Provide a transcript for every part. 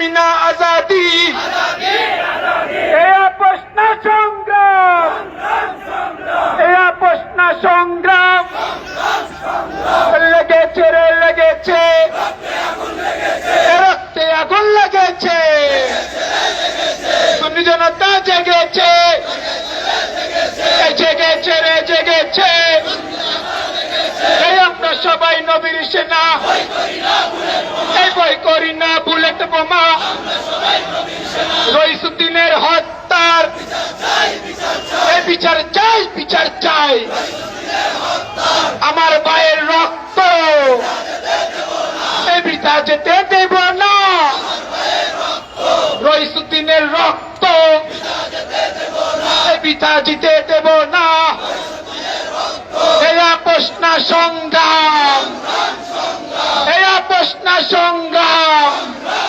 গোলামি না আজাদি। এ আপোষ না সংগ্রাম। এ আপোষ না সংগ্রাম। লেগেছে রে, লেগেছে। রক্তে আগুন লেগেছে। সুন্নি জনতা জেগেছে। জেগেছে রে, জেগেছে। আমরা সবাই নবীর সেনা। বুলেট বোমা। রইসুদ্দিনের হত্যার বিচার চাই বিচার চাই। আমার ভাইয়ের রক্ত বিচার যেতে দেব না। রইসুদ্দিনের রক্ত এই বিচার জিতে দেব না। এই আপোষ না সংগ্রাম। এই আপোষ না সংগ্রাম। এই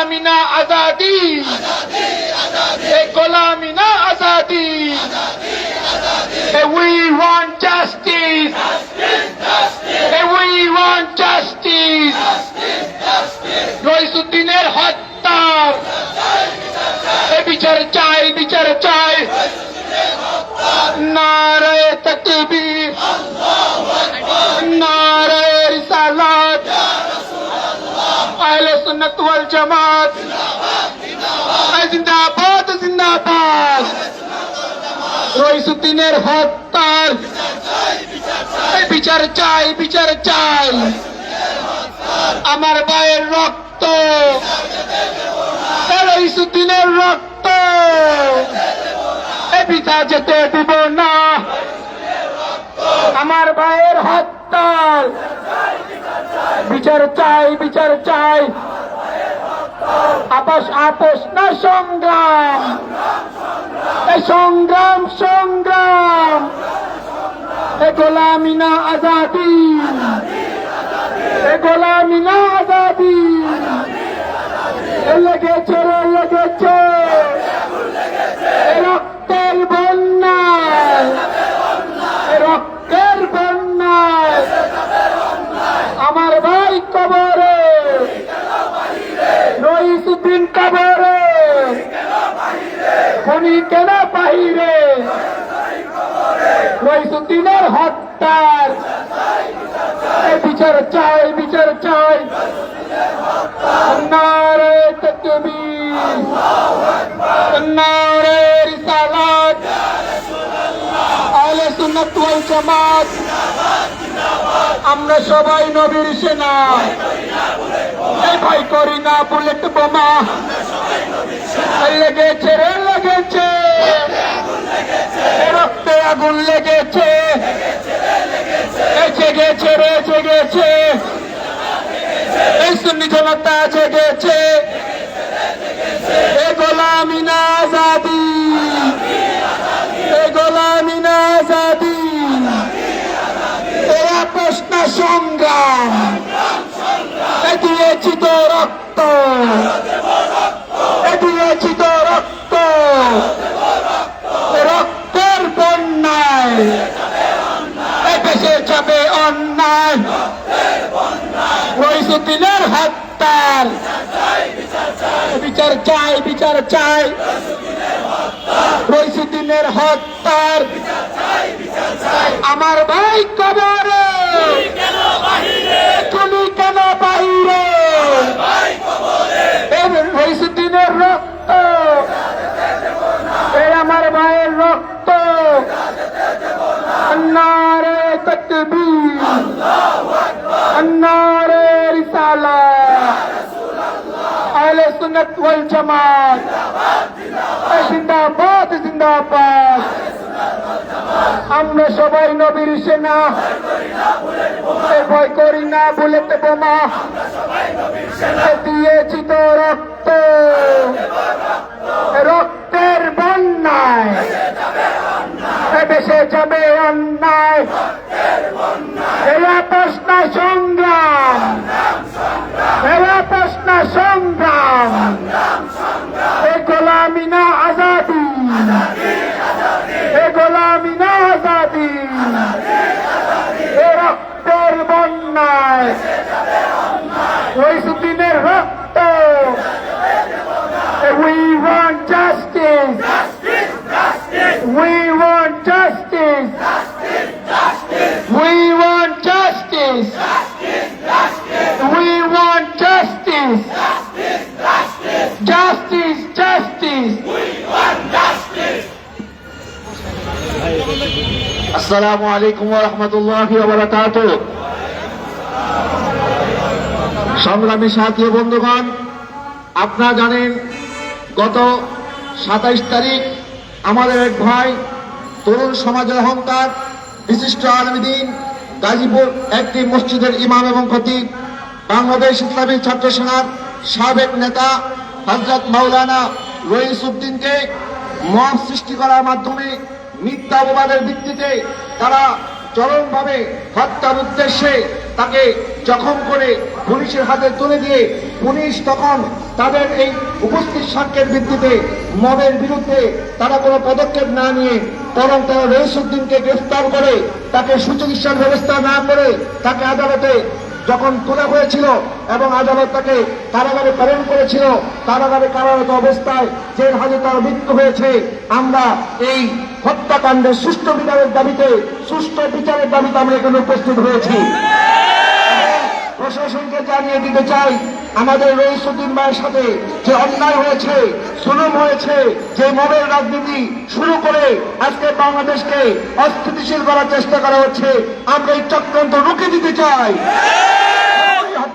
গোলামি না আজাদি এই গোলামি না Azadi we want justice. We want justice. রইসুদ্দিনের হত্যার বিচার চাই বিচার চাই। নারে তকবীর। নারে সুন্নাত ওয়াল জামাত জিন্দাবাদ জিন্দাবাদ। রইসুদ্দিনের হত্যার। বিচার চাই বিচার চাই। আমার রক্ত। রইসুদ্দিনের রক্ত। যেতে দিব না। আমার ভাইয়ের হত্যার। বিচার চাই বিচার চাই। আপস আপোষ না সংগ্রাম। সংগ্রাম সংগ্রাম। এ গোলামি, না আজাদি। এ গোলামি, না আজাদি। লেগেছে রে, লেগেছে। রক্তের বন্যায় এ রক্তের বন্যায় আমার ভাই কবরে রইসুদ্দিন কবরে খনি কেন বাহিরে রইসুদ্দিনের হত্যার। বিচার চাই বিচার চাই। নারে তকবীর নারে আমরা সবাই নবীর সেনা। ভয় করি না বুলেট বোমা। লেগেছে, রে লেগেছে। রক্তে আগুন লেগেছে। জেগেছে, রে জেগেছে। এই সুন্নি জনতা জেগেছে। এ গোলামি না আজাদি। এ গোলামি না আজাদি। এ আপোষ না সংগ্রাম দিয়েছি তো রক্ত এ দিয়েছি তো রক্ত এ রক্তের বন্যায় এ দেশে যাবে অন্যায় রইসুদ্দিনের হত্যার বিচার চাই বিচার চাই। রইসুদ্দিনের হত্যার আমার ভাই কবরে তুমি কেন বাহিরে এই রইসুদ্দিনের রক্ত এই আমার ভাইয়ের রক্ত নারে তকবীর নারে রিসালা আহলে সুন্নাত ওয়াল জামাত। জিন্দাবাদ জিন্দাবাদ। আমরা সবাই নবীর সেনা। ভয় করি না, বুলেট বোমা। দিয়েছি তো রক্ত। রক্তের বন্যায়। দেশে যাবে অন্যায়। এই প্রশ্ন সংগ্রাম। সংগ্রাম। এ গোলামি না আজাদি। এ গোলামি না আজাদি। এ রক্তের বন্যায় আসসালামু আলাইকুম রহমতুল্লাহ সংগ্রামী সাথী বন্ধুগণ, আপনারা জানেন গত সাতাইশ তারিখ আমাদের এক ভাই তরুণ সমাজের অহংকার, বিশিষ্ট আলমদিন গাজীপুর একটি মসজিদের ইমাম এবং খতিব, বাংলাদেশ ইসলামী ছাত্র সেনার সাবেক নেতা হজরত মাওলানা রইস উদ্দিনকে মব সৃষ্টি করার মাধ্যমে মিথ্যা অপবাদের ভিত্তিতে তারা চরমভাবে হত্যার উদ্দেশ্যে তাকে জখম করে পুলিশের হাতে তুলে দিয়ে পুলিশ তখন তাদের এই উপস্থিত সাক্ষ্যের ভিত্তিতে মবের বিরুদ্ধে তারা কোনো পদক্ষেপ না নিয়ে বরং তারা রহিসুদ্দিনকে গ্রেফতার করে তাকে সুচিকিৎসার ব্যবস্থা না করে তাকে আদালতে যখন তোলা হয়েছিল এবং আদালত তাকে কারাগারে প্রেরণ করেছিল, কারাগারে কারারত অবস্থায় জেল হাজে তার মৃত্যু হয়েছে। আমরা এই হত্যাকাণ্ডের সুষ্ঠু বিচারের দাবিতে, সুষ্ঠু বিচারের দাবিতে আমরা এখানে উপস্থিত হয়েছি। প্রশাসনকে জানিয়ে দিতে চাই, আমাদের রইসুদ্দিন ভাইয়ের সাথে যে অন্যায় হয়েছে সুলুম হয়েছে, যে মোবাইল রাজনীতি শুরু করে আজকে বাংলাদেশকে অস্থিতিশীল করার চেষ্টা করা হচ্ছে, আমরা এই চক্রান্ত রুখে দিতে চাই।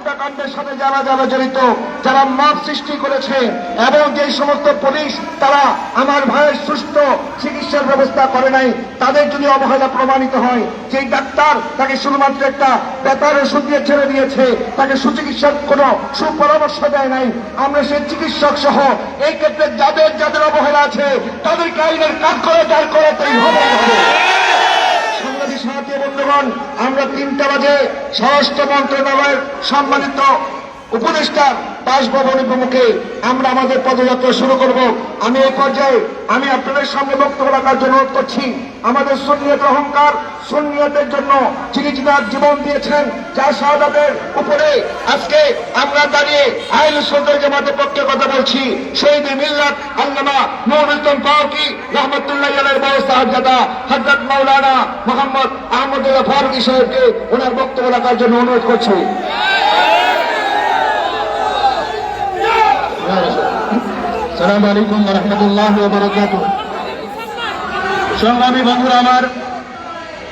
হত্যাকাণ্ডের সাথে যারা যারা জড়িত, যারা মত সৃষ্টি করেছে এবং যে সমস্ত পুলিশ, তারা আমার ভাইয়ের সুস্থ চিকিৎসার ব্যবস্থা করে নাই, তাদের যদি অবহেলা প্রমাণিত হয় যে ডাক্তার তাকে শুধুমাত্র একটা বেতার ওষুধ দিয়ে ছেড়ে দিয়েছে, তাকে সুচিকিৎসার কোনো সুপরামর্শ দেয় নাই, আমরা সেই চিকিৎসক সহ এই ক্ষেত্রে যাদের যাদের অবহেলা আছে, তাদেরকে আইনের কাজ করে দাঁড় করাতেই হবে। বন্ধুগণ, আমরা তিনটা বাজে স্বরাষ্ট্র মন্ত্রণালয়ের সম্মানিত উপদেষ্টা বাসভবন প্রমুখে আমরা আমাদের পদযাত্রা শুরু করব। আমি এই পর্যায়ে আমি আপনাদের সামনে বক্তব্য রাখার জন্য অনুরোধ করছি। আমাদের সুন্নিয়ত অহংকার সুন্নিয়তের জন্য যিনি যিনার জীবন দিয়েছেন যার শাহাদাতের উপরে। আজকে আমরা দাঁড়িয়ে আইন সরকার জামাতের পক্ষে কথা বলছি। শহীদ মিল্লাত আল্লামা ইসলাম ফারুকি রহমতুল্লাহ আলের বড় সাহায্যতা হজরত মাওলানা মোহাম্মদ আহমদুল্লাহ ফারুকি সাহেবকে ওনার বক্তব্য রাখার জন্য অনুরোধ করছি। সালাম আলাইকুম রহমতুল্লাহ বরকাত সংগ্রামী বন্ধুরা আমার,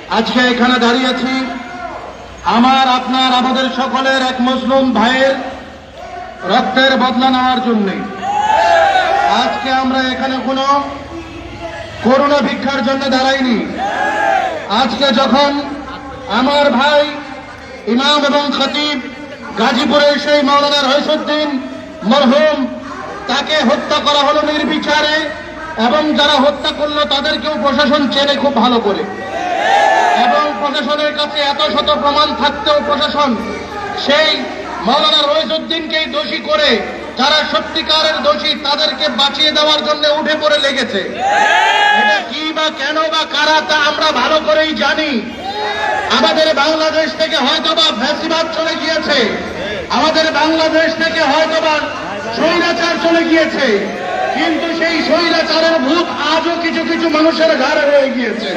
আজকে এখানে দাঁড়িয়েছি। আমার, আপনার, আমাদের সকলের এক মুসলিম ভাইয়ের রক্তের বদলা নেওয়ার জন্য। আজকে আমরা এখানে কোনো করোনা ভিক্ষার জন্য দাঁড়াইনি। আজকে যখন আমার ভাই ইমাম এবং খতিব গাজীপুরের সেই মাওলানা রহিসুদ্দিন মরহুম তাকে হত্যা করা হলো নির্বিচারে এবং যারা হত্যা করল, তাদেরকেও প্রশাসন চেনে খুব ভালো করে। এবং প্রশাসনের কাছে এত শত প্রমাণ থাকতেও প্রশাসন সেই মৌলানা রহিসুদ্দিনকেই দোষী করে, যারা সত্যিকারের দোষী, তাদেরকে বাঁচিয়ে দেওয়ার জন্য উঠে পড়ে লেগেছে। এটা কি বা কেন বা কারা, তা আমরা ভালো করেই জানি। আমাদের বাংলাদেশ থেকে হয়তো বা ফ্যাসিবাদ চলে গিয়েছে। আমাদের বাংলাদেশ থেকে হয়তোবা স্বৈরাচার চলে গিয়েছে। কিন্তু সেই স্বৈরাচারের ভূত আজও কিছু কিছু মানুষের ঘাড়ে রয়ে গিয়েছে।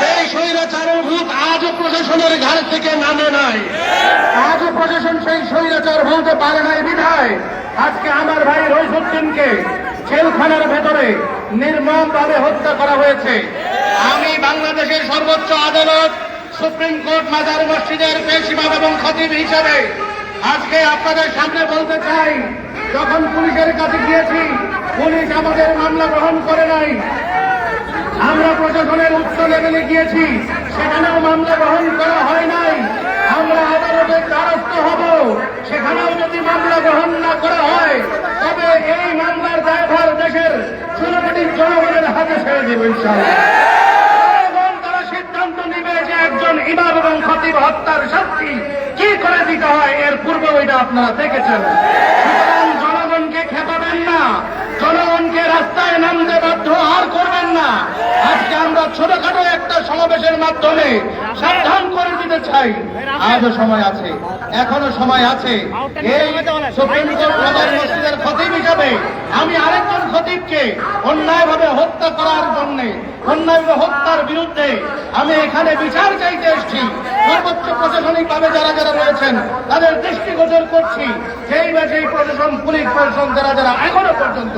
সেই স্বৈরাচারের ভূত আজও প্রশাসনের ঘাড় থেকে নামে নাই। আজও প্রশাসন সেই স্বৈরাচার ভুলতে পারে নাই বিধায়। আজকে আমার ভাই রইসুদ্দিনকে জেলখানার ভেতরে নির্মম ভাবে হত্যা করা হয়েছে। আমি বাংলাদেশের সর্বোচ্চ আদালত, সুপ্রিম কোর্ট, মাজার মসজিদের পেশিমাম এবং খতিব হিসাবে আজকে আপনাদের সামনে বলতে চাই, যখন পুলিশের কাছে গিয়েছি পুলিশ আমাদের মামলা গ্রহণ করে নাই। আমরা প্রশাসনের উচ্চ লেভেলে গিয়েছি, সেখানেও মামলা গ্রহণ করা হয় নাই। আমরা আদালতের দ্বারস্থ হব, সেখানেও যদি মামলা গ্রহণ না করা হয়, তবে এই মামলার দায়ভার দেশের ষোলো কোটি জনগণের হাতে ছেড়ে দেব সিদ্ধান্ত নিবে যে একজন ইমাম এবং খতিব হত্যার শাস্তি কি করে দিতে হয়, এর পূর্বে ওইটা আপনারা দেখেছেন। রাস্তায় নামতে বাধ্য আর করবেন না। আজকে আমরা ছোটখাটো একটা সমাবেশের মাধ্যমে সাবধান করে দিতে চাই। আজও সময় আছে, এখনও সময় আছে। এই সুপ্রিম কোর্ট প্রধান মসজিদের খতিব হিসাবে আমি আরেকজন খতিবকে অন্যায়ভাবে হত্যা করার জন্য অন্যান্য হত্যার বিরুদ্ধে আমি এখানে বিচার চাইতে এসেছি। সর্বোচ্চ প্রশাসনিক ভাবে যারা যারা রয়েছেন, তাদের দৃষ্টিগোচর করছি। যেই বা যেই প্রশাসন, পুলিশ প্রশাসন যারা যারা এখনও পর্যন্ত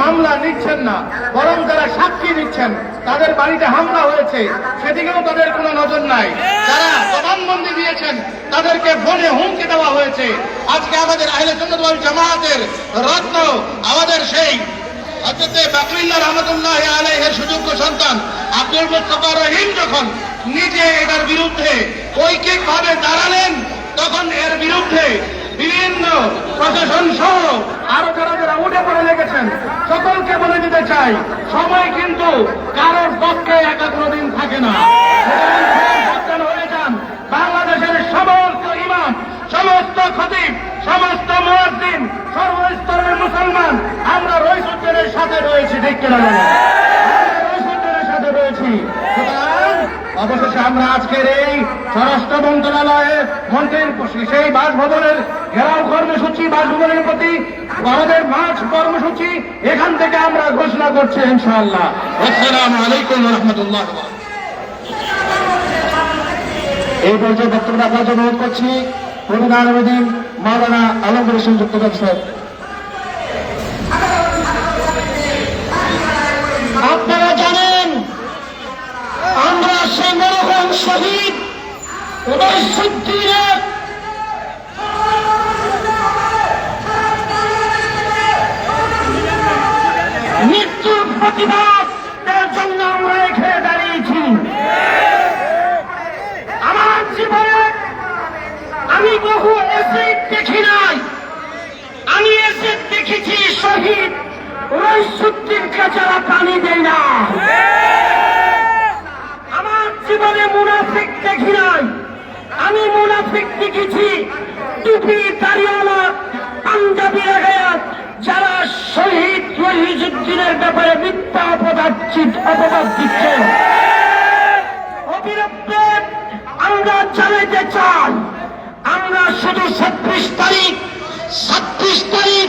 মামলা নিচ্ছেন না, বরং যারা সাক্ষী দিচ্ছেন তাদের বাড়িতে হামলা হয়েছে, সেদিকেও তাদের কোনো নজর নাই। যারা জবানবন্দি দিয়েছেন, তাদেরকে ফোনে হুমকি দেওয়া হয়েছে। আজকে আমাদের আহলে ওয়াল জামাতের রত্ন, আমাদের সেই হজরতে বাকরিল্লাহ রহমতুল্লাহ আলাইহের সুযোগ্য সন্তান আব্দুল মুস্তফা রহিম যখন নিজে এটার বিরুদ্ধে ঐকিক ভাবে দাঁড়ালেন, তখন এর বিরুদ্ধে বিভিন্ন প্রশাসন সহ আরও যারা যারা উঠে পড়ে লেগেছেন, সকলকে বলে দিতে চাই, সময় কিন্তু কারোর পক্ষে একা কোনোদিন থাকে না। হয়ে যান বাংলাদেশের সমস্ত ইমাম, সমস্ত খতিব সমস্ত মুয়াজ্জিন সর্বস্তরের মুসলমান আমরা রইসুদ্দিনের সাথে অবশেষে আমরা আজকের এই স্বরাষ্ট্র মন্ত্রীর সেই বাসভবনের ঘেরাও কর্মসূচি, বাসভবনের প্রতি আমাদের মার্চ কর্মসূচি, এখান থেকে আমরা ঘোষণা করছি ইনশাআল্লাহ। আসসালামু আলাইকুম রহমতুল্লাহ এই পর্যায়ে বক্তব্য জন্য অনুরোধ করছি প্রধান আলমদিন মাওলানা আলমগীর সংযুক্ত ব্যবসায় আপনারা জানেন আমরা সেই মনোহন শহীদ মৃত্যুর প্রতিবাদের জন্য আমরা এখানে দাঁড়িয়েছি। আমার জীবনে আমি বহু এসিড দেখি নাই। আমি এসে দেখেছি শহীদ রইসুদ্দিনকে যারা পানি দেয় না আমার জীবনে মুনাফিক দেখি নাই। আমি মুনাফিক দেখেছি। টুপি দাঁড়িয়ালা পাঞ্জাবি লাগায়া যারা শহীদ রহিজুদ্দিনের ব্যাপারে মিথ্যা অপবাদ অপবাদ দিচ্ছে। আমরা জানাইতে চাই, আমরা শুধু ছাব্বিশ তারিখ ছাব্বিশ তারিখ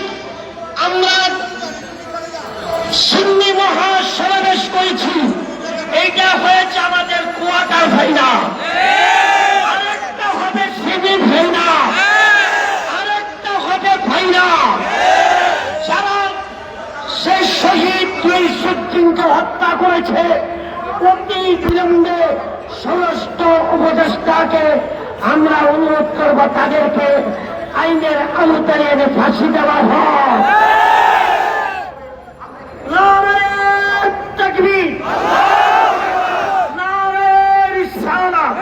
এইটা হয়েছে আমাদের কুয়াকার ভাইনা আরেকটা হবে হবে হত্যা করেছে সমস্ত উপদেষ্টাকে আমরা অনুরোধ করব তাদেরকে আইনের এনে ফাঁসি দেওয়া হয় নারায়ণ তাকবীর নারায়ণ রিসালাত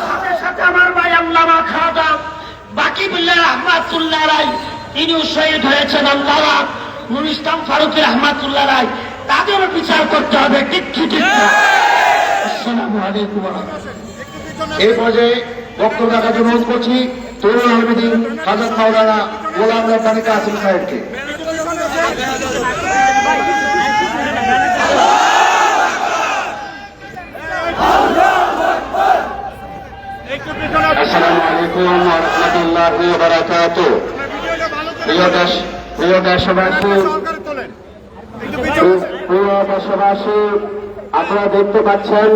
সাথে সাথে আমার ভাই আল্লামা খাদা বাকি রহমাতুল্লাহ রায় তিনিও শহীদ হয়েছেন আল্লামা নুর ইসলাম ফারুকি রহমাতুল্লাহ রায় তাদেরও বিচার করতে হবে ঠিক ঠিক আসসালামু আলাইকুম এই পর্যায়ে বক্তব্য রাখার জন্য অনুরোধ করছি তরুণ আলমদিন হাজর মাওলানা গোলাম রব্বানি কাসিম সাহেবকে। আসসালামু আলাইকুম রাহমাতুল্লাহি ওয়া বারাকাতুহু। প্রিয় প্রিয় আপনারা দেখতে পাচ্ছেন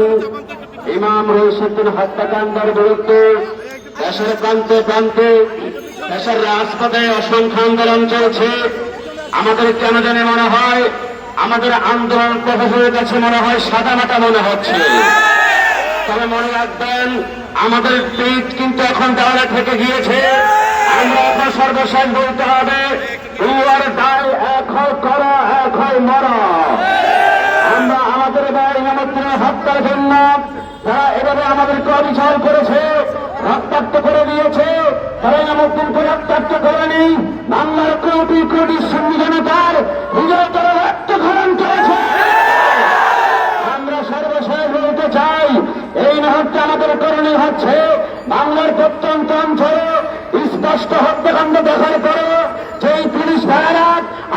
ইমাম রইসুদ্দিন হত্যাকাণ্ডের বিরুদ্ধে দেশের প্রান্তে প্রান্তে দেশের রাজপথে অসংখ্য আন্দোলন চলছে। আমাদের কেন জানে মনে হয়, আমাদের আন্দোলন প্রশাসনের কাছে মনে হয়, সাদামাটা মনে হচ্ছে। তবে মনে রাখবেন আমাদের পিঠ কিন্তু এখন দেওয়ালে থেকে গিয়েছে। আমরা এখন সর্বশেষ বলতে হবে দুয়ার দায় এক হয় কর এক হয় মর? আমরা আমাদের এবার ইমামুদ্দিনের হত্যার জন্য যারা এভাবে আমাদেরকে অবিচার করেছে, রক্তাক্ত করে দিয়েছে তারা ইমামুদ্দিনকে রক্তাক্ত করেনি। বাংলার কোটি কোটি সংবিধানতার হৃদয় তারা রক্তক্ষরণ করেছে আমরা সর্বশেষ বলতে চাই এই মুহূর্তে হচ্ছে বাংলার প্রত্যন্ত অঞ্চলে স্পষ্ট হত্যাকাণ্ড দেখার পরে যেই পুলিশ ভাইয়েরা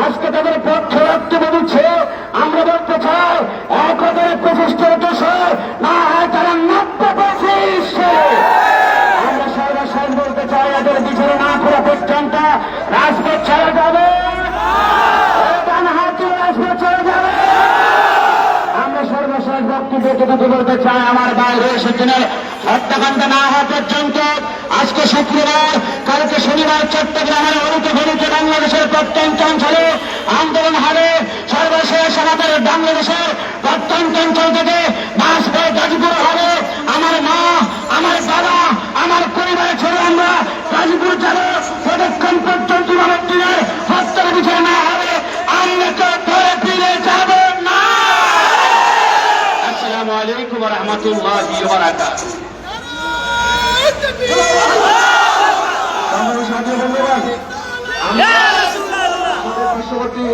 আজকে তাদের পক্ষে বক্তব্য দিচ্ছে আমরা বলতে চাই এক হাজার পঁচিশটার দোষর না হয় তারা নব্য পঁচিশ আমরা সর্বশেষ বলতে চাই, এদের বিচার না করা পর্যন্ত রাজপথ ছেড়ে যাবে ডান হাতে রাজপথ ছেড়ে যাবে আমরা যতটুকু বলতে চাই, আমার বাইরে সেখানে হত্যাকাণ্ড না হওয়া পর্যন্ত। আজকে শুক্রবার, কালকে শনিবার চট্টগ্রামের অরুত ঘড়িতে বাংলাদেশের প্রত্যন্ত অঞ্চলে আন্দোলন হবে। সর্বশেষ আমাদের বাংলাদেশের প্রত্যন্ত অঞ্চল থেকে মাস হয়ে গাজীপুর হবে। আমার মা, আমার বাবা, আমার পরিবারের ছেলে আমরা গাজীপুর যাব রহমতুল্লাহ পার্শ্ববর্তী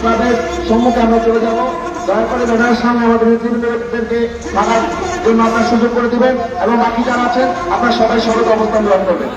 ক্লাবের সম্মুখে আমরা আপনার সুযোগ করে দেবেন এবং বাকি যারা আছেন, আপনার সবাই সড়ক অবস্থান গ্রহণ করবেন।